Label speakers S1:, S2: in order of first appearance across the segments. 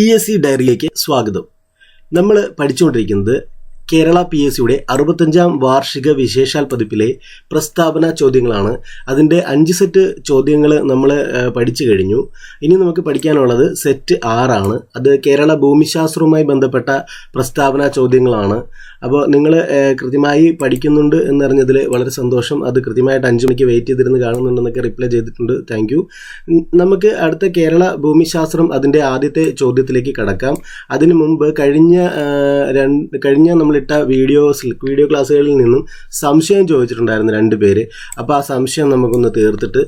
S1: P S C ഡയറിയിലേക്ക് സ്വാഗതം. നമ്മൾ പഠിച്ചുകൊണ്ടിരിക്കുന്നത് കേരള പി എസ് സിയുടെ അറുപത്തഞ്ചാം വാർഷിക വിശേഷാൽ പതിപ്പിലെ പ്രസ്താവന ചോദ്യങ്ങളാണ്. അതിന്റെ അഞ്ച് സെറ്റ് ചോദ്യങ്ങൾ നമ്മൾ പഠിച്ചു കഴിഞ്ഞു. ഇനി നമുക്ക് പഠിക്കാനുള്ളത് സെറ്റ് ആറാണ്. അത് കേരള ഭൂമിശാസ്ത്രവുമായി ബന്ധപ്പെട്ട പ്രസ്താവന ചോദ്യങ്ങളാണ്. അപ്പോൾ നിങ്ങൾ കൃത്യമായി പഠിക്കുന്നുണ്ട് എന്നറിഞ്ഞതിൽ വളരെ സന്തോഷം. അത് കൃത്യമായിട്ട് അഞ്ച് മണിക്ക് വെയിറ്റ് ചെയ്തിരുന്ന് കാണുന്നുണ്ടെന്നൊക്കെ റിപ്ലൈ ചെയ്തിട്ടുണ്ട്. താങ്ക് നമുക്ക് അടുത്ത കേരള ഭൂമിശാസ്ത്രം അതിന്റെ ആദ്യത്തെ ചോദ്യത്തിലേക്ക് കടക്കാം. അതിനു മുമ്പ് കഴിഞ്ഞ കഴിഞ്ഞ നമ്മളിട്ട വീഡിയോസിൽ വീഡിയോ ക്ലാസ്സുകളിൽ നിന്നും സംശയം ചോദിച്ചിട്ടുണ്ടായിരുന്നു രണ്ട് പേര്. അപ്പോൾ ആ സംശയം നമുക്കൊന്ന് തീർത്തിട്ട്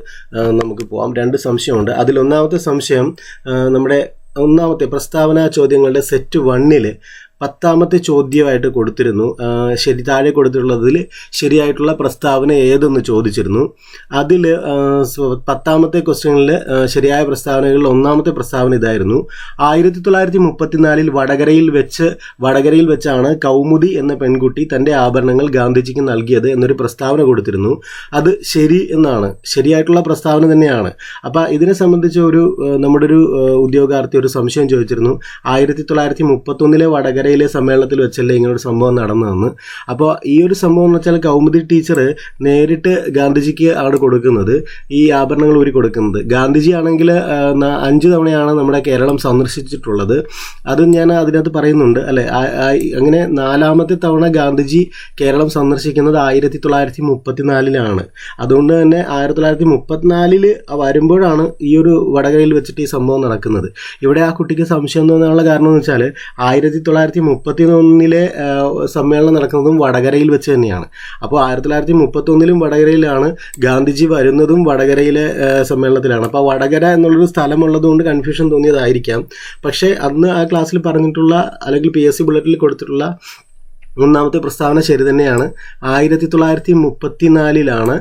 S1: നമുക്ക് പോകാം രണ്ട് സംശയമുണ്ട്. അതിലൊന്നാമത്തെ സംശയം നമ്മുടെ ഒന്നാമത്തെ പ്രസ്താവന ചോദ്യങ്ങളുടെ സെറ്റ് വണ്ണിൽ പത്താമത്തെ ചോദ്യമായിട്ട് കൊടുത്തിരുന്നു. ശരി താഴെ കൊടുത്തിട്ടുള്ളതിൽ ശരിയായിട്ടുള്ള പ്രസ്താവന ഏതെന്ന് ചോദിച്ചിരുന്നു. അതിൽ പത്താമത്തെ ക്വസ്റ്റ്യനിൽ ശരിയായ പ്രസ്താവനകളിൽ ഒന്നാമത്തെ പ്രസ്താവന ഇതായിരുന്നു. ആയിരത്തി തൊള്ളായിരത്തി മുപ്പത്തിനാലിൽ വടകരയിൽ വെച്ച് വടകരയിൽ വെച്ചാണ് കൗമുദി എന്ന പെൺകുട്ടി തന്റെ ആഭരണങ്ങൾ ഗാന്ധിജിക്ക് നൽകിയത് എന്നൊരു പ്രസ്താവന കൊടുത്തിരുന്നു. അത് ശരി എന്നാണ്. ശരിയായിട്ടുള്ള പ്രസ്താവന തന്നെയാണ്. അപ്പോൾ ഇതിനെ സംബന്ധിച്ച് ഒരു നമ്മുടെ ഒരു ഉദ്യോഗാർത്ഥി ഒരു സംശയം ചോദിച്ചിരുന്നു. ആയിരത്തി തൊള്ളായിരത്തി മുപ്പത്തൊന്നിലെ വടകരയിലെ സമ്മേളനത്തിൽ വെച്ചല്ലേ ഇങ്ങനൊരു സംഭവം നടന്നതെന്ന്. അപ്പോൾ ഈ ഒരു സംഭവം എന്ന് വെച്ചാൽ കൗമുദി ടീച്ചർ നേരിട്ട് ഗാന്ധിജിക്ക് ആണ് കൊടുക്കുന്നത് ഈ ആഭരണങ്ങൾ ഊരി കൊടുക്കുന്നത്. ഗാന്ധിജി ആണെങ്കിൽ അഞ്ച് തവണയാണ് നമ്മുടെ കേരളം സന്ദർശിച്ചിട്ടുള്ളത്. അത് ഞാൻ അതിനകത്ത് പറയുന്നുണ്ട് അല്ലെ? അങ്ങനെ നാലാമത്തെ തവണ ഗാന്ധിജി കേരളം സന്ദർശിക്കുന്നത് ആയിരത്തി തൊള്ളായിരത്തി മുപ്പത്തിനാലിലാണ്. അതുകൊണ്ട് തന്നെ ആയിരത്തി തൊള്ളായിരത്തി മുപ്പത്തിനാലിൽ വരുമ്പോഴാണ് ഈ ഒരു വടകരയിൽ വെച്ചിട്ട് ഈ സംഭവം നടക്കുന്നത്. ഇവിടെ ആ കുട്ടിക്ക് സംശയം തോന്നാനുള്ള കാരണം എന്ന് വെച്ചാൽ ആയിരത്തി തൊള്ളായിരത്തി മുപ്പത്തി ഒന്നിലെ സമ്മേളനം നടക്കുന്നതും വടകരയിൽ വെച്ച് തന്നെയാണ്. അപ്പോൾ ആയിരത്തി തൊള്ളായിരത്തി മുപ്പത്തി ഒന്നിലും വടകരയിലാണ് ഗാന്ധിജി വരുന്നതും വടകരയിലെ സമ്മേളനത്തിലാണ്. അപ്പോൾ വടകര എന്നുള്ളൊരു സ്ഥലമുള്ളത് കൊണ്ട് കൺഫ്യൂഷൻ തോന്നിയതായിരിക്കാം. പക്ഷേ അന്ന് ആ ക്ലാസ്സിൽ പറഞ്ഞിട്ടുള്ള അല്ലെങ്കിൽ പി എസ് സി ബുള്ളറ്റിൽ കൊടുത്തിട്ടുള്ള ഒന്നാമത്തെ പ്രസ്താവന ശരി തന്നെയാണ്. ആയിരത്തി തൊള്ളായിരത്തി മുപ്പത്തിനാലിലാണ്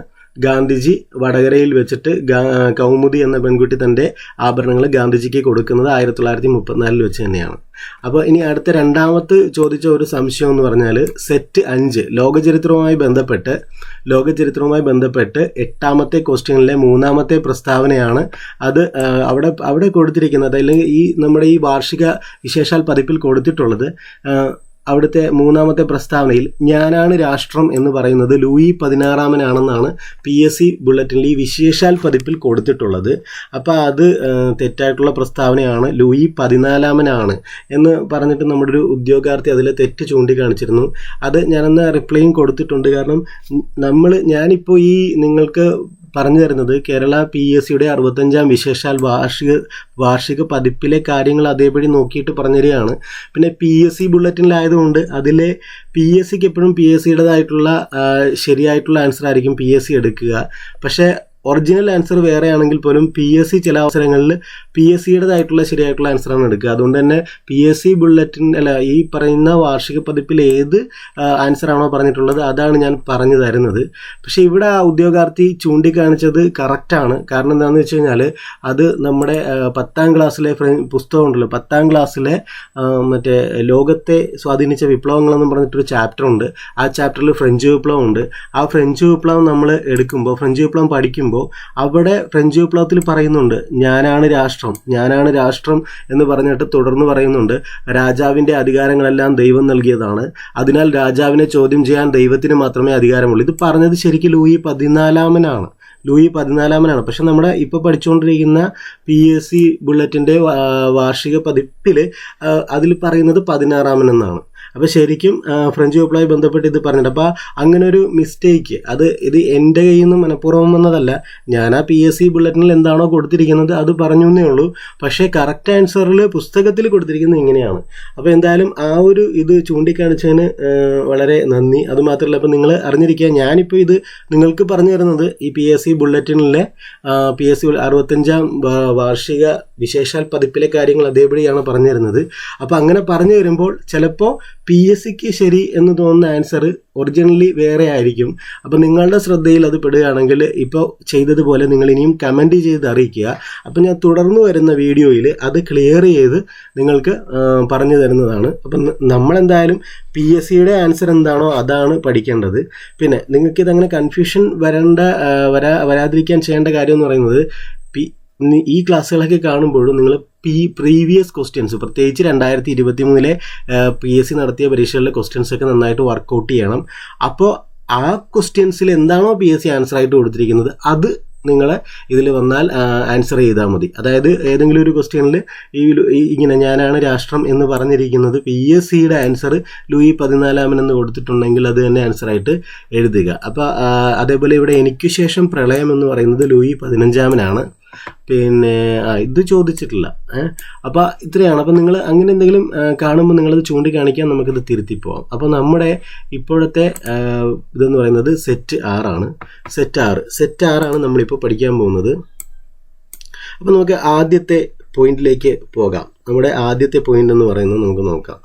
S1: ഗാന്ധിജി വടകരയിൽ വെച്ചിട്ട് കൗമുദി എന്ന പെൺകുട്ടി തന്റെ ആഭരണങ്ങൾ ഗാന്ധിജിക്ക് കൊടുക്കുന്നത് ആയിരത്തി തൊള്ളായിരത്തി മുപ്പത്തിനാലിൽ വെച്ച് തന്നെയാണ്. അപ്പോൾ ഇനി അടുത്ത രണ്ടാമത്തെ ചോദിച്ച ഒരു സംശയം എന്ന് പറഞ്ഞാൽ സെറ്റ് അഞ്ച് ലോകചരിത്രവുമായി ബന്ധപ്പെട്ട് ലോകചരിത്രവുമായി ബന്ധപ്പെട്ട് എട്ടാമത്തെ ക്വസ്റ്റ്യനിലെ മൂന്നാമത്തെ പ്രസ്താവനയാണ് അത് അവിടെ അവിടെ കൊടുത്തിരിക്കുന്നത്. അല്ലെങ്കിൽ ഈ നമ്മുടെ ഈ വാർഷിക വിശേഷാൽ പതിപ്പിൽ കൊടുത്തിട്ടുള്ളത് അവിടുത്തെ മൂന്നാമത്തെ പ്രസ്താവനയിൽ ഞാനാണ് രാഷ്ട്രം എന്ന് പറയുന്നത് ലൂയി പതിനാറാമനാണെന്നാണ് പി എസ് സി ബുള്ളറ്റിനിൽ ഈ വിശേഷാൽ പതിപ്പിൽ കൊടുത്തിട്ടുള്ളത്. അപ്പോൾ അത് തെറ്റായിട്ടുള്ള പ്രസ്താവനയാണ്. ലൂയി പതിനാലാമനാണ് എന്ന് പറഞ്ഞിട്ട് നമ്മുടെ ഒരു ഉദ്യോഗാർത്ഥി അതിൽ തെറ്റ് ചൂണ്ടിക്കാണിച്ചിരുന്നു. അത് ഞാനന്ന് റിപ്ലൈയും കൊടുത്തിട്ടുണ്ട്. കാരണം നമ്മൾ ഞാനിപ്പോൾ ഈ നിങ്ങൾക്ക് പറഞ്ഞു തരുന്നത് കേരള പി എസ് സിയുടെ അറുപത്തഞ്ചാം വിശേഷാൽ വാർഷിക വാർഷിക പതിപ്പിലെ കാര്യങ്ങൾ അതേപടി നോക്കിയിട്ട് പറഞ്ഞു തരികയാണ് പിന്നെ പി എസ് സി ബുള്ളറ്റിനിലായതുകൊണ്ട് അതിലെ പി എസ് സിക്ക് എപ്പോഴും പി എസ് സിയുടേതായിട്ടുള്ള ശരിയായിട്ടുള്ള ആൻസർ ആയിരിക്കും പി എസ് സി എടുക്കുക. പക്ഷേ ഒറിജിനൽ ആൻസർ വേറെയാണെങ്കിൽ പോലും പി എസ് സി ചില അവസരങ്ങളിൽ പി എസ് സിയുടേതായിട്ടുള്ള ശരിയായിട്ടുള്ള ആൻസറാണ് എടുക്കുക. അതുകൊണ്ട് തന്നെ പി എസ് സി ബുള്ളറ്റിൻ അല്ല ഈ പറയുന്ന വാർഷിക പതിപ്പിൽ ഏത് ആൻസർ ആണോ പറഞ്ഞിട്ടുള്ളത് അതാണ് ഞാൻ പറഞ്ഞു തരുന്നത്. പക്ഷേ ഇവിടെ ആ ഉദ്യോഗാർത്ഥി ചൂണ്ടിക്കാണിച്ചത് കറക്റ്റാണ് കാരണം എന്താണെന്ന് വെച്ച് കഴിഞ്ഞാൽ അത് നമ്മുടെ പത്താം ക്ലാസ്സിലെ പുസ്തകം ഉണ്ടല്ലോ പത്താം ക്ലാസ്സിലെ മറ്റേ ലോകത്തെ സ്വാധീനിച്ച വിപ്ലവങ്ങളെന്ന് പറഞ്ഞിട്ടൊരു ചാപ്റ്റർ ഉണ്ട്. ആ ചാപ്റ്ററിൽ ഫ്രഞ്ച് വിപ്ലവം ഉണ്ട്. ആ ഫ്രഞ്ച് വിപ്ലവം നമ്മൾ എടുക്കുമ്പോൾ ഫ്രഞ്ച് വിപ്ലവം പഠിക്കുമ്പോൾ അവിടെ ഫ്രഞ്ച് വിപ്ലവത്തിൽ പറയുന്നുണ്ട് ഞാനാണ് രാഷ്ട്രം ഞാനാണ് രാഷ്ട്രം എന്ന് പറഞ്ഞിട്ട് തുടർന്ന് പറയുന്നുണ്ട് രാജാവിന്റെ അധികാരങ്ങളെല്ലാം ദൈവം നൽകിയതാണ്. അതിനാൽ രാജാവിനെ ചോദ്യം ചെയ്യാൻ ദൈവത്തിന് മാത്രമേ അധികാരമുള്ളൂ. ഇത് പറഞ്ഞത് ശരിക്കും ലൂയി പതിനാലാമനാണ് ലൂയി പതിനാലാമനാണ്. പക്ഷെ നമ്മുടെ ഇപ്പോൾ പഠിച്ചുകൊണ്ടിരിക്കുന്ന പി എസ് സി ബുള്ളറ്റിന്റെ വാർഷിക പതിപ്പിൽ അതിൽ പറയുന്നത് പതിനാറാമൻ എന്നാണ് അപ്പോൾ ശരിക്കും ഫ്രഞ്ച് വിപ്ലവമായി ബന്ധപ്പെട്ട് ഇത് പറഞ്ഞിട്ട് അപ്പോൾ അങ്ങനെ ഒരു മിസ്റ്റേക്ക് അത് ഇത് എന്റെ കയ്യിൽ നിന്ന് മനഃപൂർവം വന്നതല്ല. ഞാൻ ആ പി എസ് സി ബുള്ളറ്റിനിൽ എന്താണോ കൊടുത്തിരിക്കുന്നത് അത് പറഞ്ഞു എന്നേ ഉള്ളൂ. പക്ഷേ കറക്റ്റ് ആൻസറിൽ പുസ്തകത്തിൽ കൊടുത്തിരിക്കുന്നത് ഇങ്ങനെയാണ്. അപ്പോൾ എന്തായാലും ആ ഒരു ഇത് ചൂണ്ടിക്കാണിച്ചതിന് വളരെ നന്ദി. അതുമാത്രമല്ല അപ്പോൾ നിങ്ങൾ അറിഞ്ഞിരിക്കുക ഞാനിപ്പോൾ ഇത് നിങ്ങൾക്ക് പറഞ്ഞു തരുന്നത് ഈ പി എസ് സി ബുള്ളറ്റിനിലെ പി എസ് സി അറുപത്തഞ്ചാം വാർഷിക വിശേഷാൽ പതിപ്പിലെ കാര്യങ്ങൾ അതേപടിയാണ് പറഞ്ഞു തരുന്നത്. അപ്പോൾ അങ്ങനെ പറഞ്ഞു വരുമ്പോൾ ചിലപ്പോൾ പി എസ് സിക്ക് ശരി എന്ന് തോന്നുന്ന ആൻസർ ഒറിജിനലി വേറെ ആയിരിക്കും. അപ്പോൾ നിങ്ങളുടെ ശ്രദ്ധയിൽ അത് പെടുകയാണെങ്കിൽ ഇപ്പോൾ ചെയ്തതുപോലെ നിങ്ങൾ ഇനിയും കമന്റ് ചെയ്ത് അറിയിക്കുക. അപ്പോൾ ഞാൻ തുടർന്ന് വരുന്ന വീഡിയോയിൽ അത് ക്ലിയർ ചെയ്ത് നിങ്ങൾക്ക് പറഞ്ഞു തരുന്നതാണ്. അപ്പം നമ്മളെന്തായാലും പി എസ് സിയുടെ ആൻസർ എന്താണോ അതാണ് പഠിക്കേണ്ടത്. പിന്നെ നിങ്ങൾക്ക് ഇതങ്ങനെ കൺഫ്യൂഷൻ വരേണ്ട വരാ വരാതിരിക്കാൻ ചെയ്യേണ്ട കാര്യം എന്ന് പറയുന്നത് ഈ ക്ലാസ്സുകളൊക്കെ കാണുമ്പോഴും നിങ്ങൾ പി പ്രീവിയസ് ക്വസ്റ്റ്യൻസ് പ്രത്യേകിച്ച് രണ്ടായിരത്തി ഇരുപത്തി മൂന്നിലെ പി എസ് സി നടത്തിയ പരീക്ഷകളിലെ ക്വസ്റ്റ്യൻസ് ഒക്കെ നന്നായിട്ട് വർക്കൗട്ട് ചെയ്യണം. അപ്പോൾ ആ ക്വസ്റ്റ്യൻസിൽ എന്താണോ പി എസ് സി ആൻസർ ആയിട്ട് കൊടുത്തിരിക്കുന്നത് അത് നിങ്ങൾ ഇതിൽ വന്നാൽ ആൻസർ ചെയ്താൽ മതി. അതായത് ഏതെങ്കിലും ഒരു ക്വസ്റ്റ്യനിൽ ഈ ഇങ്ങനെ ഞാനാണ് രാഷ്ട്രം എന്ന് പറഞ്ഞിരിക്കുന്നത് പി എസ് സിയുടെ ആൻസർ ലൂയി പതിനാലാമൻ എന്ന് കൊടുത്തിട്ടുണ്ടെങ്കിൽ അത് തന്നെ ആൻസർ ആയിട്ട് എഴുതുക. അപ്പോൾ അതേപോലെ ഇവിടെ എനിക്ക് ശേഷം പ്രളയം എന്ന് പറയുന്നത് ലൂയി പതിനഞ്ചാമനാണ്. പിന്നെ ആ, ഇത് ചോദിച്ചിട്ടില്ല. ഏഹ് അപ്പോൾ ഇത്രയാണ്. അപ്പോൾ നിങ്ങൾ അങ്ങനെ എന്തെങ്കിലും കാണുമ്പോൾ നിങ്ങളത് ചൂണ്ടിക്കാണിക്കാൻ നമുക്കിത് തിരുത്തി പോവാം. അപ്പോൾ നമ്മുടെ ഇപ്പോഴത്തെ ഇതെന്ന് പറയുന്നത് സെറ്റ് ആറാണ് സെറ്റ് ആറ് സെറ്റ് ആറാണ് നമ്മളിപ്പോൾ പഠിക്കാൻ പോകുന്നത്. അപ്പോൾ നമുക്ക് ആദ്യത്തെ പോയിന്റിലേക്ക് പോകാം. നമ്മുടെ ആദ്യത്തെ പോയിന്റ് എന്ന് പറയുന്നത് നമുക്ക് നോക്കാം.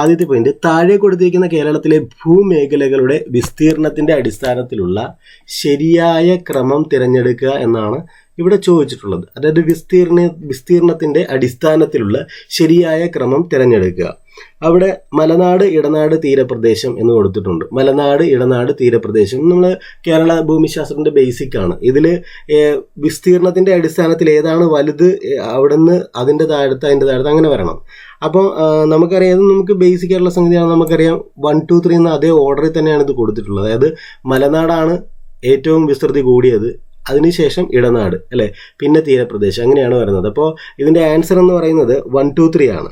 S1: ആദ്യത്തെ പോയിന്റ് താഴെ കൊടുത്തിരിക്കുന്ന കേരളത്തിലെ ഭൂമേഖലകളുടെ വിസ്തീർണത്തിന്റെ അടിസ്ഥാനത്തിലുള്ള ശരിയായ ക്രമം തിരഞ്ഞെടുക്കുക എന്നാണ് ഇവിടെ ചോദിച്ചിട്ടുള്ളത്. അതായത് വിസ്തീർണ വിസ്തീർണത്തിന്റെ അടിസ്ഥാനത്തിലുള്ള ശരിയായ ക്രമം തിരഞ്ഞെടുക്കുക. അവിടെ മലനാട് ഇടനാട് തീരപ്രദേശം എന്ന് കൊടുത്തിട്ടുണ്ട്. മലനാട് ഇടനാട് തീരപ്രദേശം നമ്മൾ കേരള ഭൂമിശാസ്ത്രത്തിന്റെ ബേസിക് ആണ്. ഇതിൽ വിസ്തീർണത്തിന്റെ അടിസ്ഥാനത്തിൽ ഏതാണ് വലുത് അവിടുന്ന് അതിന്റെ താഴത്ത് അതിന്റെ താഴത്ത് അങ്ങനെ വരണം. അപ്പോൾ നമുക്കറിയാം നമുക്ക് ബേസിക് ആയിട്ടുള്ള സംഗതിയാണ്. നമുക്കറിയാം വൺ ടു ത്രീ എന്ന അതേ ഓർഡറിൽ തന്നെയാണ് ഇത് കൊടുത്തിട്ടുള്ളത്. അതായത് മലനാടാണ് ഏറ്റവും വിസ്തൃതി കൂടിയത് അതിനുശേഷം ഇടനാട് അല്ലേ? പിന്നെ തീരപ്രദേശം അങ്ങനെയാണ് വരുന്നത്. അപ്പോൾ ഇതിന്റെ ആൻസർ എന്ന് പറയുന്നത് വൺ ടു ത്രീ ആണ്.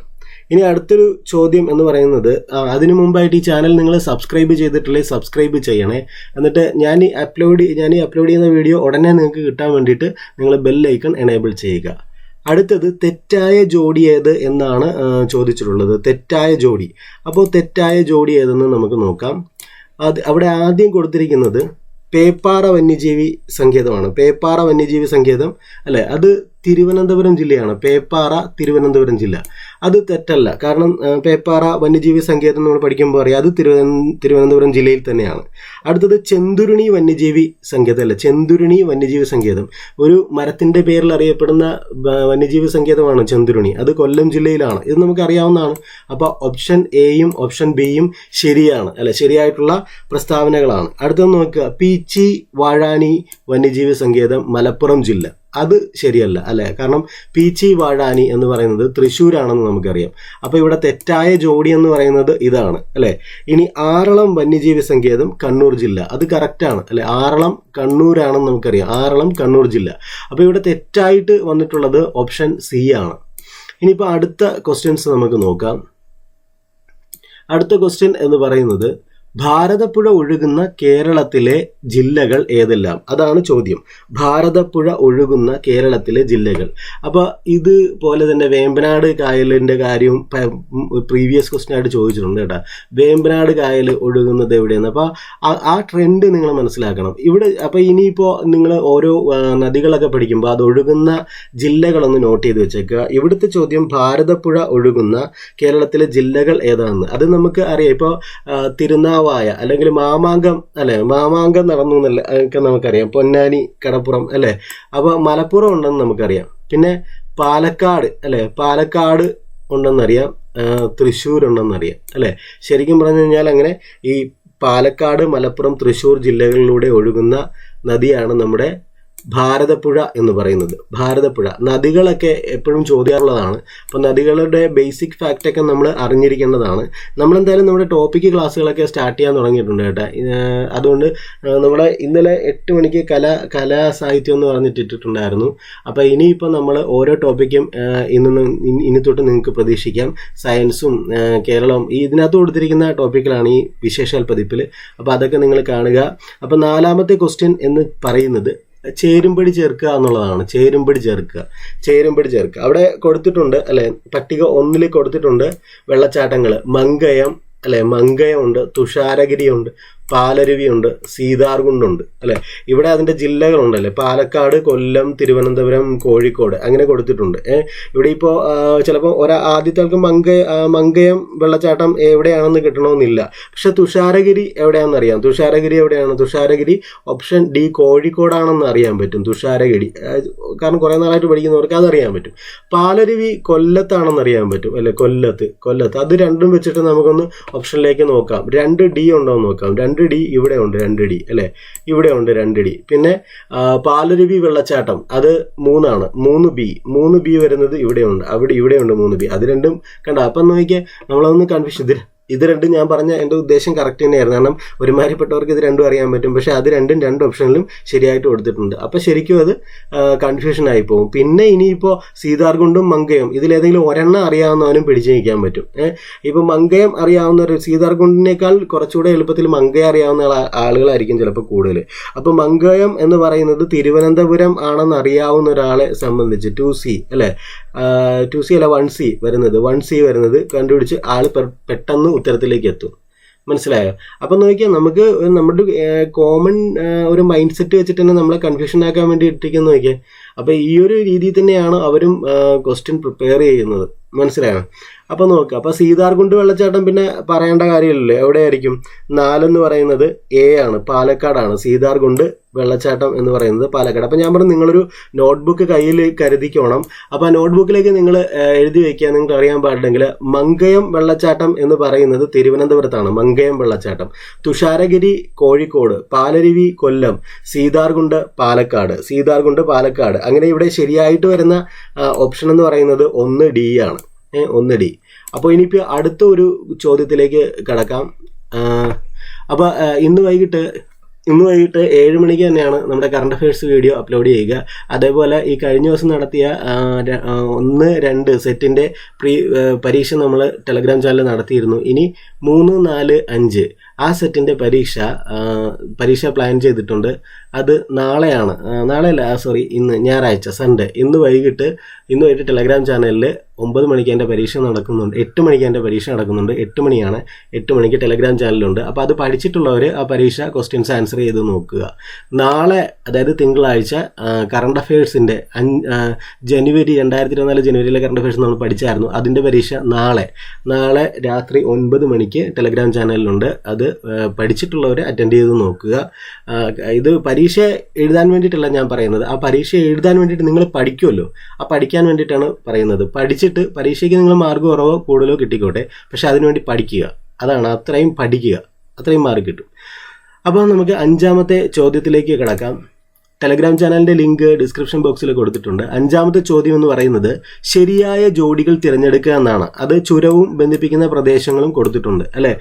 S1: ഇനി അടുത്തൊരു ചോദ്യം എന്ന് പറയുന്നത് അതിനു മുമ്പായിട്ട് ഈ ചാനൽ നിങ്ങൾ സബ്സ്ക്രൈബ് ചെയ്തിട്ടില്ലെങ്കിൽ സബ്സ്ക്രൈബ് ചെയ്യണേ. എന്നിട്ട് ഞാൻ ഈ അപ്ലോഡ് ഞാൻ ഈ അപ്ലോഡ് ചെയ്യുന്ന വീഡിയോ ഉടനെ നിങ്ങൾക്ക് കിട്ടാൻ വേണ്ടിയിട്ട് നിങ്ങൾ ബെല്ലൈക്കൺ എനേബിൾ ചെയ്യുക. അടുത്തത് തെറ്റായ ജോഡി ഏത് എന്നാണ് ചോദിച്ചിട്ടുള്ളത്. തെറ്റായ ജോഡി. അപ്പോൾ തെറ്റായ ജോഡി ഏതെന്ന് നമുക്ക് നോക്കാം. അത് അവിടെ ആദ്യം കൊടുത്തിരിക്കുന്നത് പേപ്പാറ വന്യജീവി സങ്കേതമാണ്. പേപ്പാറ വന്യജീവി സങ്കേതം അല്ലെ? അത് തിരുവനന്തപുരം ജില്ലയാണ്. പേപ്പാറ തിരുവനന്തപുരം ജില്ല. അത് തെറ്റല്ല. കാരണം പേപ്പാറ വന്യജീവി സങ്കേതം നമ്മൾ പഠിക്കുമ്പോൾ അറിയാം അത് തിരുവന- തിരുവനന്തപുരം ജില്ലയിൽ തന്നെയാണ്. അടുത്തത് ചെന്തുരുണി വന്യജീവി സങ്കേതം അല്ല ചെന്തുരുണി വന്യജീവി സങ്കേതം. ഒരു മരത്തിന്റെ പേരിൽ അറിയപ്പെടുന്ന വന്യജീവി സങ്കേതമാണ് ചെന്തുരുണി. അത് കൊല്ലം ജില്ലയിലാണ്. ഇത് നമുക്ക് അറിയാവുന്നതാണ്. അപ്പോൾ ഓപ്ഷൻ എയും ഓപ്ഷൻ ബിയും ശരിയാണ് അല്ലെ? ശരിയായിട്ടുള്ള പ്രസ്താവനകളാണ്. അടുത്തത് നോക്കുക. പീച്ചി വാഴാനി വന്യജീവി സങ്കേതം മലപ്പുറം ജില്ല. അത് ശരിയല്ല അല്ലെ? കാരണം പീച്ചി വാഴാനി എന്ന് പറയുന്നത് തൃശ്ശൂരാണെന്ന് നമുക്കറിയാം. അപ്പോൾ ഇവിടെ തെറ്റായ ജോഡി എന്ന് പറയുന്നത് ഇതാണ് അല്ലെ? ഇനി ആറളം വന്യജീവി സങ്കേതം കണ്ണൂർ ജില്ല. അത് കറക്റ്റാണ് അല്ലെ? ആറളം കണ്ണൂരാണെന്ന് നമുക്കറിയാം. ആറളം കണ്ണൂർ ജില്ല. അപ്പോൾ ഇവിടെ തെറ്റായിട്ട് വന്നിട്ടുള്ളത് ഓപ്ഷൻ സി ആണ്. ഇനിയിപ്പോൾ അടുത്ത ക്വസ്റ്റ്യൻസ് നമുക്ക് നോക്കാം. അടുത്ത ക്വസ്റ്റ്യൻ എന്ന് പറയുന്നത് ഭാരതപ്പുഴ ഒഴുകുന്ന കേരളത്തിലെ ജില്ലകൾ ഏതെല്ലാം? അതാണ് ചോദ്യം. ഭാരതപ്പുഴ ഒഴുകുന്ന കേരളത്തിലെ ജില്ലകൾ. അപ്പോൾ ഇതുപോലെ തന്നെ വേമ്പനാട് കായലിന്റെ കാര്യവും പ്രീവിയസ് ക്വസ്റ്റ്യൻ ആയിട്ട് ചോദിച്ചിട്ടുണ്ട് കേട്ടോ. വേമ്പനാട് കായൽ ഒഴുകുന്നത് എവിടെയെന്ന് അപ്പോൾ ആ- ട്രെൻഡ് നിങ്ങൾ മനസ്സിലാക്കണം. ഇവിടെ അപ്പോൾ ഇനിയിപ്പോൾ നിങ്ങൾ ഓരോ നദികളൊക്കെ പഠിക്കുമ്പോൾ അത് ഒഴുകുന്ന ജില്ലകളൊന്ന് നോട്ട് ചെയ്ത് വെച്ചേക്കുക. ഇവിടുത്തെ ചോദ്യം ഭാരതപ്പുഴ ഒഴുകുന്ന കേരളത്തിലെ ജില്ലകൾ ഏതാണെന്ന്. അത് നമുക്ക് അറിയാം. ഇപ്പോൾ തിരുനാവായ അല്ലെങ്കിൽ മാമാങ്കം അല്ലെ? മാമാങ്കം നടന്നു എന്നല്ല ഒക്കെ നമുക്കറിയാം. പൊന്നാനി കടപ്പുറം അല്ലെ? അപ്പോൾ മലപ്പുറം ഉണ്ടെന്ന് നമുക്കറിയാം. പിന്നെ പാലക്കാട് അല്ലെ? പാലക്കാട് ഉണ്ടെന്നറിയാം. തൃശ്ശൂർ ഉണ്ടെന്നറിയാം അല്ലെ? ശരിക്കും പറഞ്ഞു കഴിഞ്ഞാൽ അങ്ങനെ ഈ പാലക്കാട് മലപ്പുറം തൃശ്ശൂർ ജില്ലകളിലൂടെ ഒഴുകുന്ന നദിയാണ് നമ്മുടെ ഭാരതപ്പുഴ എന്ന് പറയുന്നത്. ഭാരതപ്പുഴ. നദികളൊക്കെ എപ്പോഴും ചോദിക്കാറുള്ളതാണ് അപ്പോൾ നദികളുടെ ബേസിക് ഫാക്റ്റ് ഒക്കെ നമ്മൾ അറിഞ്ഞിരിക്കേണ്ടതാണ്. നമ്മളെന്തായാലും നമ്മുടെ ടോപ്പിക്ക് ക്ലാസ്സുകളൊക്കെ സ്റ്റാർട്ട് ചെയ്യാൻ തുടങ്ങിയിട്ടുണ്ട് കേട്ടോ. അതുകൊണ്ട് നമ്മുടെ ഇന്നലെ എട്ട് മണിക്ക് കല കലാ സാഹിത്യം എന്ന് പറഞ്ഞിട്ട് ഇട്ടിട്ടുണ്ടായിരുന്നു അപ്പോൾ ഇനിയിപ്പോൾ നമ്മൾ ഓരോ ടോപ്പിക്കും ഇന്ന് ഇനി- തൊട്ട് നിങ്ങൾക്ക് പ്രതീക്ഷിക്കാം. സയൻസും കേരളവും കേരളം ഈ ഇതിനകത്ത് കൊടുത്തിരിക്കുന്ന ടോപ്പിക്കിലാണ് ഈ വിശേഷാൽ പതിപ്പിൽ അപ്പോൾ അതൊക്കെ നിങ്ങൾ കാണുക. അപ്പോൾ നാലാമത്തെ ക്വസ്റ്റ്യൻ എന്ന് പറയുന്നത് ചേരുംപടി ചേർക്കുക എന്നുള്ളതാണ്. ചേരുംപടി ചേർക്കുക. ചേരുംപടി ചേർക്കുക. അവിടെ കൊടുത്തിട്ടുണ്ട് അല്ലെ? പട്ടിക ഒന്നിൽ കൊടുത്തിട്ടുണ്ട് വെള്ളച്ചാട്ടങ്ങൾ. മങ്കയം അല്ലെ? മങ്കയമുണ്ട് തുഷാരഗിരിയുണ്ട്. പാലരുവിയുണ്ട് സീതാർകുണ്ടുണ്ട് അല്ലെ? ഇവിടെ അതിന്റെ ജില്ലകളുണ്ടല്ലേ? പാലക്കാട് കൊല്ലം തിരുവനന്തപുരം കോഴിക്കോട് അങ്ങനെ കൊടുത്തിട്ടുണ്ട്. ഏഹ് ഇവിടെ ഇപ്പോൾ ചിലപ്പോൾ ഒരാ ആദ്യത്തെ ആൾക്ക് മങ്ക മങ്കയം വെള്ളച്ചാട്ടം എവിടെയാണെന്ന് കിട്ടണമെന്നില്ല പക്ഷെ തുഷാരഗിരി എവിടെയാണെന്ന് അറിയാം തുഷാരഗിരി എവിടെയാണ്? തുഷാരഗിരി ഓപ്ഷൻ ഡി കോഴിക്കോടാണെന്ന് അറിയാൻ പറ്റും തുഷാരഗിരി. കാരണം കുറേ നാളായിട്ട് പഠിക്കുന്നവർക്ക് അതറിയാൻ പറ്റും. പാലരുവി കൊല്ലത്താണെന്ന് അറിയാൻ പറ്റും അല്ലെ? കൊല്ലത്ത് കൊല്ലത്ത്. അത് രണ്ടും വെച്ചിട്ട് നമുക്കൊന്ന് ഓപ്ഷനിലേക്ക് നോക്കാം. രണ്ട് ഡി ഉണ്ടോ എന്ന് നോക്കാം. രണ്ട് രണ്ട് ഡി ഇവിടെ ഉണ്ട് രണ്ട് ഡി അല്ലേ? ഇവിടെ ഉണ്ട് രണ്ട് ഡി പിന്നെ പാലരുവി വെള്ളച്ചാട്ടം അത് മൂന്നാണ്. മൂന്ന് ബി. മൂന്ന് ബി വരുന്നത് ഇവിടെയുണ്ട് അവിടെ ഇവിടെയുണ്ട് മൂന്ന് ബി. അത് രണ്ടും കണ്ട? അപ്പം നോക്കിയാൽ നമ്മളതൊന്ന് കൺഫ്യൂഷൻ ഇത് രണ്ടും ഞാൻ പറഞ്ഞ എന്റെ ഉദ്ദേശം കറക്റ്റ് തന്നെയായിരുന്നു. കാരണം ഒരുമാതിരിപ്പെട്ടവർക്ക് ഇത് രണ്ടും അറിയാൻ പറ്റും. പക്ഷെ അത് രണ്ടും രണ്ട് ഓപ്ഷനിലും ശരിയായിട്ട് കൊടുത്തിട്ടുണ്ട്. അപ്പോൾ ശരിക്കും അത് കൺഫ്യൂഷൻ ആയി പോകും. പിന്നെ ഇനിയിപ്പോൾ സീതാർകുണ്ടും മങ്കയും ഇതിലേതെങ്കിലും ഒരെണ്ണം അറിയാവുന്നവനും പിടിച്ചു നിൽക്കാൻ പറ്റും. ഇപ്പോൾ മങ്കയം അറിയാവുന്ന ഒരു സീതാർകുണ്ടിനേക്കാൾ കുറച്ചുകൂടെ എളുപ്പത്തിൽ മങ്കയ അറിയാവുന്ന ആള- ആളുകളായിരിക്കും ചിലപ്പോൾ കൂടുതൽ. അപ്പോൾ മങ്കയം എന്ന് പറയുന്നത് തിരുവനന്തപുരം ആണെന്ന് അറിയാവുന്ന ഒരാളെ സംബന്ധിച്ച് ടു സി അല്ലേ? ടു സി അല്ല വൺ സി വരുന്നത്. വൺ സി വരുന്നത് കണ്ടുപിടിച്ച് ആൾ പെട്ടെന്ന് ഉത്തരത്തിലേക്ക് എത്തും. മനസ്സിലായോ? അപ്പം നോക്കിയാൽ നമുക്ക് നമ്മുടെ കോമൺ ഒരു മൈൻഡ് സെറ്റ് വെച്ചിട്ട് തന്നെ നമ്മളെ കൺഫ്യൂഷൻ ആക്കാൻ വേണ്ടി ഇട്ടിരിക്കുന്ന നോക്കിയാൽ അപ്പോൾ ഈ ഒരു രീതിയിൽ തന്നെയാണ് അവരും ക്വസ്റ്റ്യൻ പ്രിപ്പയർ ചെയ്യുന്നത്. മനസ്സിലായോ? അപ്പോൾ നോക്കുക അപ്പോൾ സീതാർകുണ്ട് വെള്ളച്ചാട്ടം പിന്നെ പറയേണ്ട കാര്യമില്ലല്ലോ. എവിടെയായിരിക്കും? നാലെന്ന് പറയുന്നത് എ ആണ് പാലക്കാടാണ്. സീതാർകുണ്ട് വെള്ളച്ചാട്ടം എന്ന് പറയുന്നത് പാലക്കാട്. അപ്പം ഞാൻ പറഞ്ഞു നിങ്ങളൊരു നോട്ട്ബുക്ക് കയ്യിൽ കരുതിക്കോണം. അപ്പോൾ ആ നോട്ട്ബുക്കിലേക്ക് നിങ്ങൾ എഴുതി വെക്കുക നിങ്ങൾക്ക് അറിയാൻ പാടില്ലെങ്കിൽ മങ്കയം വെള്ളച്ചാട്ടം എന്ന് പറയുന്നത് തിരുവനന്തപുരത്താണ്. മങ്കയം വെള്ളച്ചാട്ടം. തുഷാരഗിരി കോഴിക്കോട് പാലരുവി കൊല്ലം സീതാർകുണ്ട് പാലക്കാട്. സീതാർകുണ്ട് പാലക്കാട്. അങ്ങനെ ഇവിടെ ശരിയായിട്ട് വരുന്ന ഓപ്ഷൻ എന്ന് പറയുന്നത് ഒന്ന് ഡി ആണ്. ഒന്ന് ഡി. അപ്പോൾ ഇനിയിപ്പോൾ അടുത്ത ഒരു ചോദ്യത്തിലേക്ക് കടക്കാം. അപ്പോൾ ഇന്ന് വൈകിട്ട് ഇന്ന് വൈകിട്ട് ഏഴ് മണിക്ക് തന്നെയാണ് നമ്മുടെ കറണ്ട് അഫയേഴ്സ് വീഡിയോ അപ്ലോഡ് ചെയ്യുക. അതേപോലെ ഈ കഴിഞ്ഞ ദിവസം നടത്തിയ ഒന്ന് രണ്ട് സെറ്റിന്റെ പ്രീ പരീക്ഷ നമ്മൾ ടെലഗ്രാം ചാനൽ നടത്തിയിരുന്നു. ഇനി മൂന്ന് നാല് അഞ്ച് ആ സെറ്റിന്റെ പരീക്ഷ പരീക്ഷ പ്ലാൻ ചെയ്തിട്ടുണ്ട്. അത് നാളെയാണ്. നാളെ നാളെയല്ല സോറി ഇന്ന് ഞായറാഴ്ച സൺഡേ ഇന്ന് വൈകിട്ട് ഇന്ന് വൈകിട്ട് ടെലഗ്രാം ചാനലിൽ ഒമ്പത് മണിക്ക് എന്റെ പരീക്ഷ നടക്കുന്നുണ്ട്. എട്ട് മണിക്ക് എന്റെ പരീക്ഷ നടക്കുന്നുണ്ട്. എട്ട് മണിയാണ്. എട്ട് മണിക്ക് ടെലഗ്രാം ചാനലുണ്ട് അപ്പോൾ അത് പഠിച്ചിട്ടുള്ളവർ ആ പരീക്ഷ ക്വസ്റ്റ്യൻസ് ആൻസർ ചെയ്ത് നോക്കുക. നാളെ അതായത് തിങ്കളാഴ്ച കറണ്ട് അഫയേഴ്സിന്റെ ജനുവരി രണ്ടായിരത്തി ഇരുപത്തിനാല് ജനുവരിയിലെ കറണ്ട് അഫയേഴ്സ് നമ്മൾ പഠിച്ചായിരുന്നു. അതിന്റെ പരീക്ഷ നാളെ. നാളെ രാത്രി ഒൻപത് മണിക്ക് ടെലഗ്രാം ചാനലിലുണ്ട് അത് പഠിച്ചിട്ടുള്ളവർ അറ്റൻഡ് ചെയ്ത് നോക്കുക. ഇത് പരീക്ഷ എഴുതാൻ വേണ്ടിയിട്ടല്ല ഞാൻ പറയുന്നത്. ആ പരീക്ഷ എഴുതാൻ വേണ്ടിയിട്ട് നിങ്ങൾ പഠിക്കുമല്ലോ. ആ പഠിക്കാൻ വേണ്ടിയിട്ടാണ് പറയുന്നത്. പഠിച്ചിട്ട് പരീക്ഷയ്ക്ക് നിങ്ങൾ മാർക്ക് കുറവോ കൂടുതലോ കിട്ടിക്കോട്ടെ. പക്ഷെ അതിനുവേണ്ടി പഠിക്കുക. അതാണ് അത്രയും പഠിക്കുക. അത്രയും മാർക്ക് കിട്ടും. അപ്പോൾ നമുക്ക് അഞ്ചാമത്തെ ചോദ്യത്തിലേക്ക് കിടക്കാം. ടെലഗ്രാം ചാനലിന്റെ ലിങ്ക് ഡിസ്ക്രിപ്ഷൻ ബോക്സിൽ കൊടുത്തിട്ടുണ്ട്. അഞ്ചാമത്തെ ചോദ്യം എന്ന് പറയുന്നത് ശരിയായ ജോഡികൾ തിരഞ്ഞെടുക്കുക എന്നാണ്. അത് ചുരവും ബന്ധിപ്പിക്കുന്ന പ്രദേശങ്ങളും കൊടുത്തിട്ടുണ്ട് അല്ലെ?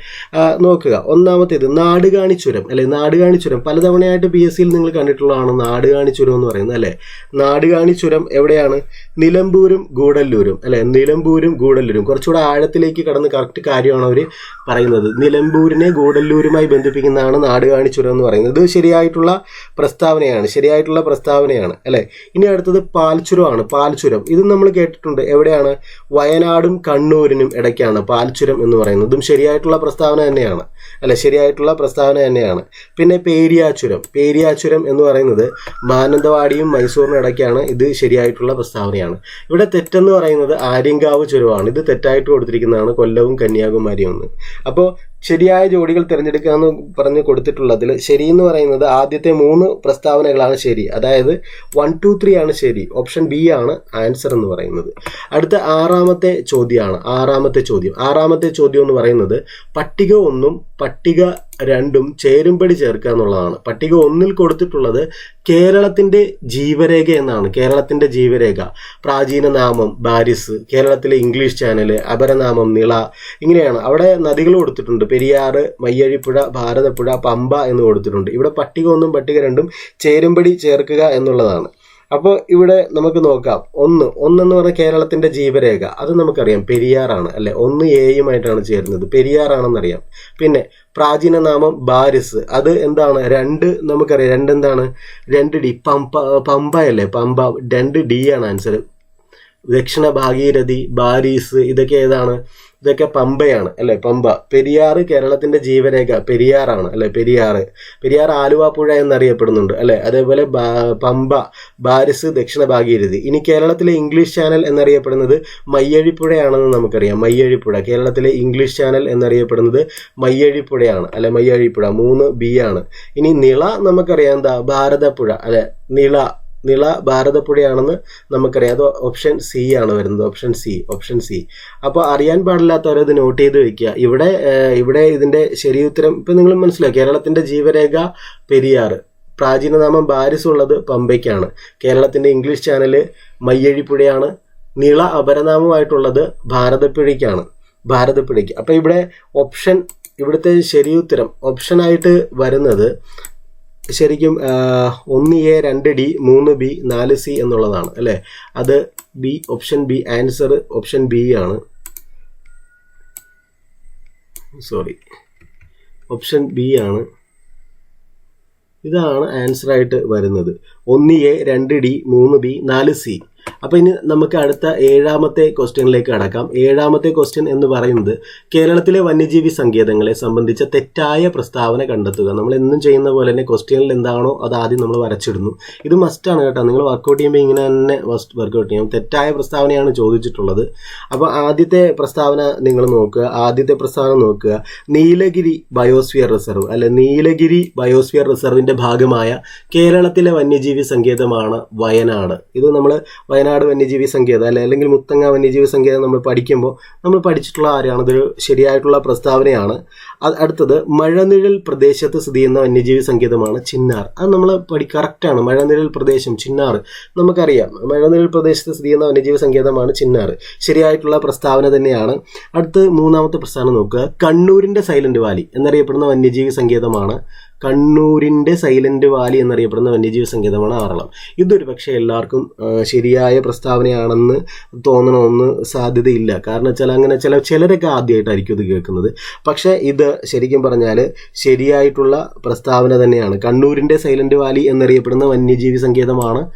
S1: നോക്കുക. ഒന്നാമത്തേത് നാടുകാണി ചുരം അല്ലെ? നാടുകാണി ചുരം. പലതവണയായിട്ട് പി എസ് സിയിൽ നിങ്ങൾ കണ്ടിട്ടുള്ളതാണ് നാടുകാണി ചുരം എന്ന് പറയുന്നത് അല്ലെ? നാടുകാണി ചുരം എവിടെയാണ്? നിലമ്പൂരും ഗൂഡല്ലൂരും അല്ലെ? നിലമ്പൂരും ഗൂഡല്ലൂരും. കുറച്ചുകൂടെ ആഴത്തിലേക്ക് കടന്ന് കറക്റ്റ് കാര്യമാണ് അവർ പറയുന്നത്. നിലമ്പൂരിനെ ഗൂഡല്ലൂരുമായി ബന്ധിപ്പിക്കുന്നതാണ് നാടുകാണി ചുരം എന്ന് പറയുന്നത്. ഇത് ശരിയായിട്ടുള്ള പ്രസ്താവനയാണ്. ശരിയായിട്ടുള്ള പ്രസ്താവനയാണ് അല്ലെ? ഇനി അടുത്തത് പാൽച്ചുരമാണ് പാൽച്ചുരം. ഇത് നമ്മൾ കേട്ടിട്ടുണ്ട്. എവിടെയാണ്? വയനാടും കണ്ണൂരിനും ഇടയ്ക്കാണ് പാൽച്ചുരം എന്ന് പറയുന്നത്. ഇതും ശരിയായിട്ടുള്ള പ്രസ്താവന തന്നെയാണ്. അല്ലെ ശരിയായിട്ടുള്ള പ്രസ്താവന തന്നെയാണ്. പിന്നെ പേരിയാചുരം പേരിയാചുരം എന്ന് പറയുന്നത് മാനന്തവാടിയും മൈസൂറിനും ഇടയ്ക്കാണ് ഇത് ശരിയായിട്ടുള്ള പ്രസ്താവനയാണ്. ഇവിടെ തെറ്റെന്ന് പറയുന്നത് ആര്യങ്കാവ് ചുരമാണ് ഇത് തെറ്റായിട്ട് കൊടുത്തിരിക്കുന്നതാണ് കൊല്ലവും കന്യാകുമാരിയും ഒന്ന് അപ്പോൾ ശരിയായ ജോഡികൾ തിരഞ്ഞെടുക്കുക എന്ന് പറഞ്ഞ് കൊടുത്തിട്ടുള്ളതിൽ ശരി എന്ന് പറയുന്നത് ആദ്യത്തെ മൂന്ന് പ്രസ്താവനകളാണ് ശരി. അതായത് വൺ ടു ത്രീ ആണ് ശരി. ഓപ്ഷൻ ബി ആണ് ആൻസർ എന്ന് പറയുന്നത്. അടുത്ത ആറാമത്തെ ചോദ്യമാണ്. ആറാമത്തെ ചോദ്യം. ആറാമത്തെ ചോദ്യം എന്ന് പറയുന്നത് പട്ടിക ഒന്നും പട്ടിക രണ്ടും ചേരുംപടി ചേർക്കുക എന്നുള്ളതാണ്. പട്ടിക ഒന്നിൽ കൊടുത്തിട്ടുള്ളത് കേരളത്തിന്റെ ജീവരേഖ എന്നാണ്. കേരളത്തിന്റെ ജീവരേഖ. പ്രാചീന നാമം ബാരിസ് കേരളത്തിലെ ഇംഗ്ലീഷ് ചാനൽ അപരനാമം നിള ഇങ്ങനെയാണ്. അവിടെ നദികൾ കൊടുത്തിട്ടുണ്ട്. പെരിയാറ് മയ്യഴിപ്പുഴ ഭാരതപ്പുഴ പമ്പ എന്ന് കൊടുത്തിട്ടുണ്ട്. ഇവിടെ പട്ടിക ഒന്നും പട്ടിക രണ്ടും ചേരുംപടി ചേർക്കുക എന്നുള്ളതാണ്. അപ്പോൾ ഇവിടെ നമുക്ക് നോക്കാം. ഒന്ന് ഒന്നെന്ന് പറഞ്ഞാൽ കേരളത്തിന്റെ ജീവരേഖ. അത് നമുക്കറിയാം. പെരിയാറാണ് അല്ലെ? ഒന്ന് എയുമായിട്ടാണ് ചേരുന്നത്. പെരിയാറാണെന്നറിയാം. പിന്നെ പ്രാചീന നാമം ബാരിസ്. അത് എന്താണ്? രണ്ട് നമുക്കറിയാം. രണ്ട് എന്താണ് രണ്ട് ഡി പമ്പ പമ്പയല്ലേ പമ്പ. രണ്ട് ഡി ആണ് ആൻസർ ദക്ഷിണ ഭാഗീരഥി ബാരീസ് ഇതൊക്കെ ഏതാണ്? ഇതൊക്കെ പമ്പയാണ് അല്ലെ? പമ്പ. പെരിയാർ കേരളത്തിന്റെ ജീവരേഖ. പെരിയാറാണ് അല്ലെ? പെരിയാർ പെരിയാർ ആലുവ പുഴ എന്നറിയപ്പെടുന്നുണ്ട് അല്ലെ? അതേപോലെ പമ്പ ബാരിസ് ദക്ഷിണ ഭാഗീരഥി. ഇനി കേരളത്തിലെ ഇംഗ്ലീഷ് ചാനൽ എന്നറിയപ്പെടുന്നത് മയ്യഴിപ്പുഴയാണെന്ന് നമുക്കറിയാം. മയ്യഴിപ്പുഴ. കേരളത്തിലെ ഇംഗ്ലീഷ് ചാനൽ എന്നറിയപ്പെടുന്നത് മയ്യഴിപ്പുഴയാണ് അല്ലെ? മയ്യഴിപ്പുഴ. മൂന്ന് ബി ആണ്. ഇനി നിള നമുക്കറിയാം എന്താ? ഭാരതപ്പുഴ അല്ലെ? നിള. നിള ഭാരതപ്പുഴയാണെന്ന് നമുക്കറിയാം. അത് ഓപ്ഷൻ സി ആണ് വരുന്നത്. ഓപ്ഷൻ സി ഓപ്ഷൻ സി അപ്പോൾ അറിയാൻ പാടില്ലാത്തവരെ ഇത് നോട്ട് ചെയ്ത് വെക്കുക. ഇവിടെ ഇവിടെ ഇതിന്റെ ശരി ഉത്തരം ഇപ്പം നിങ്ങൾ മനസ്സിലാക്കി കേരളത്തിന്റെ ജീവരേഖ പെരിയാറ് പ്രാചീനനാമം ബാരിസ് ഉള്ളത് പമ്പയ്ക്കാണ്. കേരളത്തിന്റെ ഇംഗ്ലീഷ് ചാനൽ മയ്യഴിപ്പുഴയാണ്. നിള അപരനാമമായിട്ടുള്ളത് ഭാരതപ്പുഴയ്ക്കാണ്. ഭാരതപ്പുഴയ്ക്ക്. അപ്പോൾ ഇവിടെ ഓപ്ഷൻ ഇവിടുത്തെ ശരിയുത്തരം ഓപ്ഷനായിട്ട് വരുന്നത് ശരിക്കും ഒന്ന് എ രണ്ട് ഡി മൂന്ന് ബി നാല് സി എന്നുള്ളതാണ് അല്ലേ? അത് B option B answer option B ആണ്. സോറി. ഓപ്ഷൻ ബി ആണ്. ഇതാണ് ആൻസർ ആയിട്ട് വരുന്നത്. ഒന്ന് എ രണ്ട് ഡി മൂന്ന് ബി നാല് സി. അപ്പോൾ ഇനി നമുക്ക് അടുത്ത ഏഴാമത്തെ ക്വസ്റ്റ്യനിലേക്ക് കടക്കാം. ഏഴാമത്തെ ക്വസ്റ്റ്യൻ എന്ന് പറയുന്നത് കേരളത്തിലെ വന്യജീവി സങ്കേതങ്ങളെ സംബന്ധിച്ച തെറ്റായ പ്രസ്താവന കണ്ടെത്തുക. നമ്മൾ എന്നും ചെയ്യുന്ന പോലെ തന്നെ ക്വസ്റ്റ്യനിൽ എന്താണോ അത് ആദ്യം നമ്മൾ വരച്ചിടുന്നു. ഇത് മസ്റ്റാണ് കേട്ടോ. നിങ്ങൾ വർക്കൗട്ട് ചെയ്യുമ്പോൾ ഇങ്ങനെ തന്നെ വർക്കൗട്ട് ചെയ്യണം തെറ്റായ പ്രസ്താവനയാണ് ചോദിച്ചിട്ടുള്ളത്. അപ്പോൾ ആദ്യത്തെ പ്രസ്താവന നിങ്ങൾ നോക്കുക. ആദ്യത്തെ പ്രസ്താവന നോക്കുക. നീലഗിരി ബയോസ്ഫിയർ റിസർവ് അല്ലെ നീലഗിരി ബയോസ്ഫിയർ റിസർവിന്റെ ഭാഗമായ കേരളത്തിലെ വന്യജീവി സങ്കേതമാണ് വയനാട്. ഇത് നമ്മൾ വയനാട് വന്യജീവി സങ്കേതം അല്ലെ? അല്ലെങ്കിൽ മുത്തങ്ങ വന്യജീവി സങ്കേതം നമ്മൾ പഠിക്കുമ്പോൾ നമ്മൾ പഠിച്ചിട്ടുള്ള കാര്യമാണ് ഇതൊരു ശരിയായിട്ടുള്ള പ്രസ്താവനയാണ്. അടുത്തത് മഴനിഴൽ പ്രദേശത്ത് സ്ഥിതി ചെയ്യുന്ന വന്യജീവി സങ്കേതമാണ് ചിന്നാർ. അത് നമ്മൾ പഠി കറക്റ്റാണ് മഴനിഴൽ പ്രദേശം ചിന്നാർ. നമുക്കറിയാം. മഴനിഴൽ പ്രദേശത്ത് സ്ഥിതി ചെയ്യുന്ന വന്യജീവി സങ്കേതമാണ് ചിന്നാർ. ശരിയായിട്ടുള്ള പ്രസ്താവന തന്നെയാണ്. അടുത്ത് മൂന്നാമത്തെ പ്രസ്താവന നോക്കുക. കണ്ണൂരിന്റെ സൈലന്റ് വാലി എന്നറിയപ്പെടുന്ന വന്യജീവി സങ്കേതമാണ് കണ്ണൂരിന്റെ സൈലന്റ് വാലി എന്നറിയപ്പെടുന്ന വന്യജീവി സങ്കേതമാണ് ആറളം. ഇതൊരു പക്ഷേ എല്ലാവർക്കും ശരിയായ പ്രസ്താവനയാണെന്ന് തോന്നണമെന്ന് സാധ്യതയില്ല. കാരണം ചില അങ്ങനെ ചില ചിലരൊക്കെ ആദ്യമായിട്ടായിരിക്കും ഇത് കേൾക്കുന്നത്. പക്ഷേ ഇത് ശരിക്കും പറഞ്ഞാൽ ശരിയായിട്ടുള്ള പ്രസ്താവന തന്നെയാണ്. കണ്ണൂരിന്റെ സൈലന്റ് വാലി എന്നറിയപ്പെടുന്ന വന്യജീവി സങ്കേതമാണ്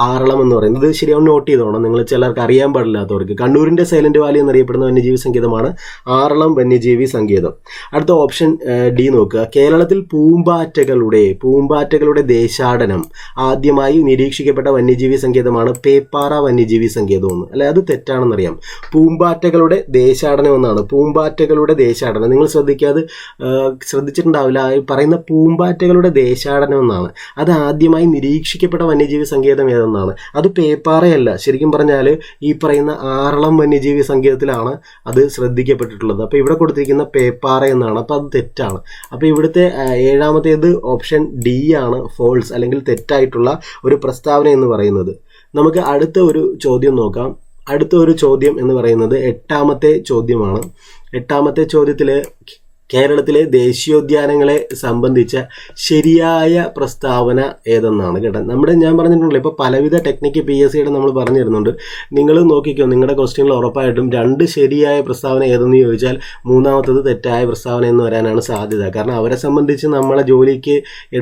S1: ആറളം എന്ന് പറയുന്നത്. ഇത് ശരിയാവും നോട്ട് ചെയ്തോണം. നിങ്ങൾ ചിലർക്ക് അറിയാൻ പാടില്ലാത്തവർക്ക്. കണ്ണൂരിന്റെ സൈലന്റ് വാലി എന്നറിയപ്പെടുന്ന വന്യജീവി സങ്കേതമാണ് ആറളം വന്യജീവി സങ്കേതം. അടുത്ത ഓപ്ഷൻ ഡി നോക്കുക. കേരളത്തിൽ പൂമ്പാറ്റകളുടെ പൂമ്പാറ്റകളുടെ ദേശാടനം ആദ്യമായി നിരീക്ഷിക്കപ്പെട്ട വന്യജീവി സങ്കേതമാണ് പേപ്പാറ വന്യജീവി സങ്കേതം എന്ന്. അല്ലെ അത് തെറ്റാണെന്നറിയാം. പൂമ്പാറ്റകളുടെ ദേശാടനം എന്നാണ്. പൂമ്പാറ്റകളുടെ ദേശാടനം. നിങ്ങൾ ശ്രദ്ധിക്കാതെ ഏഹ്, ശ്രദ്ധിച്ചിട്ടുണ്ടാവില്ല. പറയുന്ന പൂമ്പാറ്റകളുടെ ദേശാടനം എന്നാണ്. അത് ആദ്യമായി നിരീക്ഷിക്കപ്പെട്ട വന്യജീവി സങ്കേതം ഏതെന്നാണ്. അത് പേപ്പാറയല്ല. ശരിക്കും പറഞ്ഞാൽ ഈ പറയുന്ന ആറളം വന്യജീവി സങ്കേതത്തിലാണ് അത് ശ്രദ്ധിക്കപ്പെട്ടിട്ടുള്ളത്. അപ്പോൾ ഇവിടെ കൊടുത്തിരിക്കുന്ന പേപ്പാറ എന്നാണ്. അപ്പോൾ അത് തെറ്റാണ്. അപ്പോൾ ഇവിടുത്തെ ഏഴാമത്തേത് ഓപ്ഷൻ ഡി ആണ് ഫോൾസ് അല്ലെങ്കിൽ തെറ്റായിട്ടുള്ള ഒരു പ്രസ്താവന എന്ന് പറയുന്നത്. നമുക്ക് അടുത്ത ഒരു ചോദ്യം നോക്കാം. അടുത്ത ഒരു ചോദ്യം എന്ന് പറയുന്നത് എട്ടാമത്തെ ചോദ്യമാണ്. എട്ടാമത്തെ ചോദ്യത്തിൽ കേരളത്തിലെ ദേശീയോദ്യാനങ്ങളെ സംബന്ധിച്ച ശരിയായ പ്രസ്താവന ഏതെന്നാണ് കേട്ടോ? നമ്മുടെ ഞാൻ പറഞ്ഞിട്ടുണ്ടല്ലോ ഇപ്പോൾ പലവിധ ടെക്നിക്ക് പി എസ് സിയുടെ നമ്മൾ പറഞ്ഞിരുന്നുണ്ട്. നിങ്ങൾ നോക്കിക്കോ നിങ്ങളുടെ ക്വസ്റ്റ്യനിൽ ഉറപ്പായിട്ടും രണ്ട് ശരിയായ പ്രസ്താവന ഏതെന്ന് ചോദിച്ചാൽ മൂന്നാമത്തത് തെറ്റായ പ്രസ്താവന എന്ന് വരാനാണ് സാധ്യത. കാരണം അവരെ സംബന്ധിച്ച് നമ്മളെ ജോലിക്ക്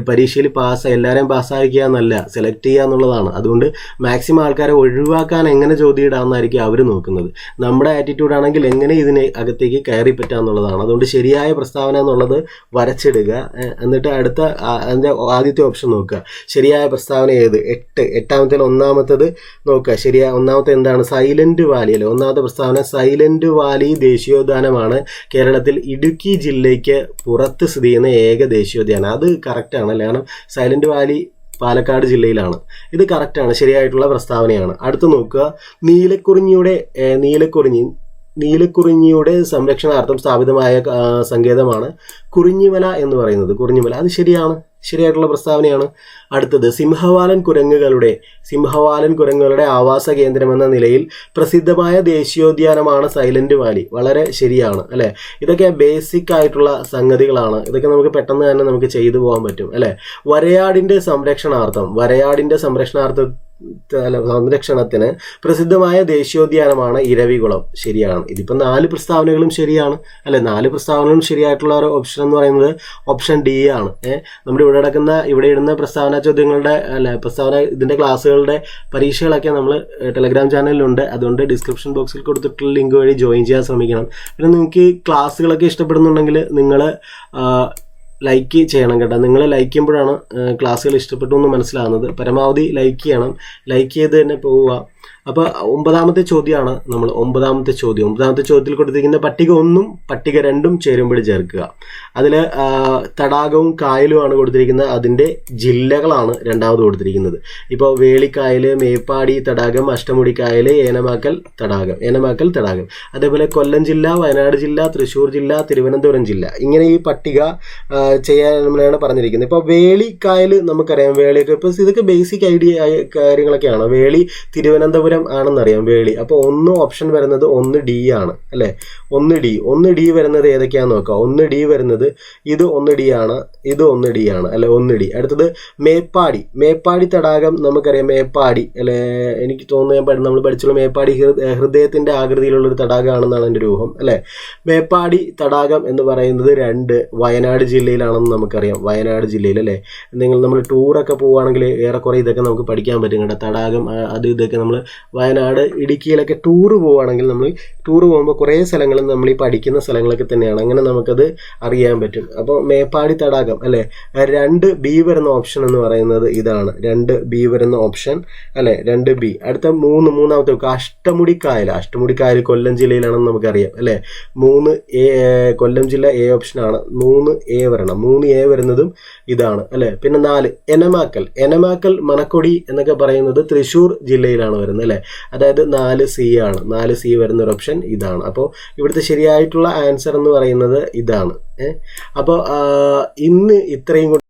S1: പരീക്ഷയിൽ പാസ് എല്ലാവരെയും പാസ്സാക്കുക എന്നല്ല സെലക്ട് ചെയ്യുക എന്നുള്ളതാണ്. അതുകൊണ്ട് മാക്സിമം ആൾക്കാരെ ഒഴിവാക്കാൻ എങ്ങനെ ചോദ്യം ഇടാമെന്നായിരിക്കും അവർ നോക്കുന്നത്. നമ്മുടെ ആറ്റിറ്റ്യൂഡ് ആണെങ്കിൽ എങ്ങനെ ഇതിനെ അകത്തേക്ക് കയറി പറ്റുക എന്നുള്ളതാണ്. അതുകൊണ്ട് ശരിയായ പ്രസ്താവന എന്നുള്ളത് വരച്ചിടുക. എന്നിട്ട് അടുത്ത അതിന്റെ ആദ്യത്തെ ഓപ്ഷൻ നോക്കുക. ശരിയായ പ്രസ്താവന ഏത്? എട്ട്. എട്ടാമത്തെ ഒന്നാമത്തേത് നോക്കുക. ശരിയായ ഒന്നാമത്തെ എന്താണ്? സൈലന്റ് വാലി അല്ലെ? ഒന്നാമത്തെ പ്രസ്താവന സൈലന്റ് വാലി ദേശീയോദ്യാനമാണ് കേരളത്തിൽ ഇടുക്കി ജില്ലയ്ക്ക് പുറത്ത് സ്ഥിതി ചെയ്യുന്ന ഏക ദേശീയോദ്യാനം. അത് കറക്റ്റാണ് അല്ലേ? കാരണം സൈലന്റ് വാലി പാലക്കാട് ജില്ലയിലാണ്. ഇത് കറക്റ്റാണ് ശരിയായിട്ടുള്ള പ്രസ്താവനയാണ്. അടുത്ത് നോക്കുക. നീലക്കുറിഞ്ഞിയുടെ നീലക്കുറിഞ്ഞി നീലക്കുറിഞ്ഞിയുടെ സംരക്ഷണാർത്ഥം സ്ഥാപിതമായ സങ്കേതമാണ് കുറിഞ്ഞിമല എന്ന് പറയുന്നത്. കുറിഞ്ഞിമല. അത് ശരിയാണ്. ശരിയായിട്ടുള്ള പ്രസ്താവനയാണ്. അടുത്തത് സിംഹവാലൻ കുരങ്ങുകളുടെ സിംഹവാലൻ കുരങ്ങുകളുടെ ആവാസ കേന്ദ്രം എന്ന നിലയിൽ പ്രസിദ്ധമായ ദേശീയോദ്യാനമാണ് സൈലന്റ് വാലി. വളരെ ശരിയാണ് അല്ലെ? ഇതൊക്കെ ബേസിക് ആയിട്ടുള്ള സംഗതികളാണ്. ഇതൊക്കെ നമുക്ക് പെട്ടെന്ന് തന്നെ നമുക്ക് ചെയ്തു പോകാൻ പറ്റും അല്ലെ? വരയാടിന്റെ സംരക്ഷണാർത്ഥം വരയാടിന്റെ സംരക്ഷണാർത്ഥ സംരക്ഷണത്തിന് പ്രസിദ്ധമായ ദേശീയോദ്യാനമാണ് ഇരവികുളം. ശരിയാണ്. ഇതിപ്പോൾ നാല് പ്രസ്താവനകളും ശരിയാണ്. അല്ലെ നാല് പ്രസ്താവനകളും ശരിയായിട്ടുള്ള ഒരു ഓപ്ഷൻ എന്ന് പറയുന്നത് ഓപ്ഷൻ ഡി ആണ്. നമ്മുടെ ഇവിടെ നടക്കുന്ന ഇവിടെ ഇടുന്ന പ്രസ്താവന ചോദ്യങ്ങളുടെ അല്ല പ്രസ്താവന ഇതിന്റെ ക്ലാസ്സുകളുടെ പരീക്ഷകളൊക്കെ നമ്മൾ ടെലഗ്രാം ചാനലിലുണ്ട്. അതുകൊണ്ട് ഡിസ്ക്രിപ്ഷൻ ബോക്സിൽ കൊടുത്തിട്ടുള്ള ലിങ്ക് വഴി ജോയിൻ ചെയ്യാൻ ശ്രമിക്കണം. പിന്നെ നിങ്ങൾക്ക് ക്ലാസ്സുകളൊക്കെ ഇഷ്ടപ്പെടുന്നുണ്ടെങ്കിൽ നിങ്ങൾ ലൈക്ക് ചെയ്യണം കേട്ടോ. നിങ്ങൾ ലൈക്ക് ചെയ്യുമ്പോഴാണ് ക്ലാസ്സുകൾ ഇഷ്ടപ്പെട്ടു എന്ന് മനസ്സിലാകുന്നത് പരമാവധി ലൈക്ക് ചെയ്യണം. ലൈക്ക് ചെയ്ത് തന്നെ പോവുക. അപ്പോൾ ഒമ്പതാമത്തെ ചോദ്യമാണ് നമ്മൾ ഒമ്പതാമത്തെ ചോദ്യം. ഒമ്പതാമത്തെ ചോദ്യത്തിൽ കൊടുത്തിരിക്കുന്ന പട്ടിക ഒന്നും പട്ടിക രണ്ടും ചേരുമ്പോൾ ചേർക്കുക. അതിൽ തടാകവും കായലുമാണ് കൊടുത്തിരിക്കുന്നത്. അതിന്റെ ജില്ലകളാണ് രണ്ടാമത് കൊടുത്തിരിക്കുന്നത്. ഇപ്പോൾ വേളിക്കായൽ മേപ്പാടി തടാകം അഷ്ടമുടി കായൽ ഏനമാക്കൽ തടാകം ഏനമാക്കൽ തടാകം. അതേപോലെ കൊല്ലം ജില്ല വയനാട് ജില്ല തൃശ്ശൂർ ജില്ല തിരുവനന്തപുരം ജില്ല. ഇങ്ങനെ ഈ പട്ടിക ചെയ്യാനാണ് പറഞ്ഞിരിക്കുന്നത്. ഇപ്പോൾ വേളിക്കായൽ നമുക്കറിയാം. വേളിയൊക്കെ ഇപ്പോൾ ഇതൊക്കെ ബേസിക് ഐഡിയ കാര്യങ്ങളൊക്കെയാണ്. വേളി തിരുവനന്തപുരം ആണെന്നറിയാം വേളി. അപ്പോൾ ഒന്ന് ഓപ്ഷൻ വരുന്നത് ഒന്ന് ഡി ആണ് അല്ലേ? ഒന്ന് ഡി ഒന്ന് ഡി വരുന്നത് ഏതൊക്കെയാണെന്ന് നോക്കാം. ഒന്ന് ഡി വരുന്നത് ഇത് ഒന്ന് ഡി ആണ് ഇത് ഒന്ന് ഡി ആണ് അല്ലെ? ഒന്ന് ഡി അടുത്തത് മേപ്പാടി. മേപ്പാടി തടാകം നമുക്കറിയാം. മേപ്പാടി അല്ലെ? എനിക്ക് തോന്നുന്നു ഞാൻ നമ്മൾ പഠിച്ചുള്ള മേപ്പാടി ഹൃദയത്തിന്റെ ആകൃതിയിലുള്ള ഒരു തടാകമാണെന്നാണ് എന്റെ രൂപം അല്ലേ? മേപ്പാടി തടാകം എന്ന് പറയുന്നത് രണ്ട് വയനാട് ജില്ലയിലാണെന്ന് നമുക്കറിയാം. വയനാട് ജില്ലയിൽ അല്ലേ? നിങ്ങൾ നമ്മൾ ടൂറൊക്കെ പോവുകയാണെങ്കിൽ ഏറെക്കുറെ ഇതൊക്കെ നമുക്ക് പഠിക്കാൻ പറ്റും കേട്ടോ. തടാകം അത് ഇതൊക്കെ നമ്മൾ വയനാട് ഇടുക്കിയിലൊക്കെ ടൂറ് പോവുകയാണെങ്കിൽ നമ്മൾ ടൂർ പോകുമ്പോൾ കുറേ സ്ഥലങ്ങളും നമ്മൾ ഈ പഠിക്കുന്ന സ്ഥലങ്ങളൊക്കെ തന്നെയാണ്. അങ്ങനെ നമുക്കത് അറിയാൻ പറ്റും. അപ്പോൾ മേപ്പാടി തടാകം അല്ലേ? രണ്ട് ബി വരുന്ന ഓപ്ഷൻ എന്ന് പറയുന്നത് ഇതാണ്. രണ്ട് ബി വരുന്ന ഓപ്ഷൻ അല്ലേ? രണ്ട് ബി അടുത്ത മൂന്ന് മൂന്നാമത്തെ നോക്കുക അഷ്ടമുടിക്കായൽ. അഷ്ടമുടിക്കായൽ കൊല്ലം ജില്ലയിലാണെന്ന് നമുക്കറിയാം അല്ലെ? മൂന്ന് എ കൊല്ലം ജില്ല എ ഓപ്ഷനാണ് മൂന്ന് എ വരണം. മൂന്ന് എ വരുന്നതും ഇതാണ് അല്ലേ? പിന്നെ നാല് എനമാക്കൽ. എനമാക്കൽ മനക്കൊടി എന്നൊക്കെ പറയുന്നത് തൃശ്ശൂർ ജില്ലയിലാണ് വരുന്നത്. അല്ലെ? അതായത് നാല് സി ആണ്. നാല് സി വരുന്ന ഒരു ഓപ്ഷൻ ഇതാണ്. അപ്പോൾ ഇവിടുത്തെ ശരിയായിട്ടുള്ള ആൻസർ എന്ന് പറയുന്നത് ഇതാണ്. അപ്പോൾ ഇന്ന് ഇത്രയും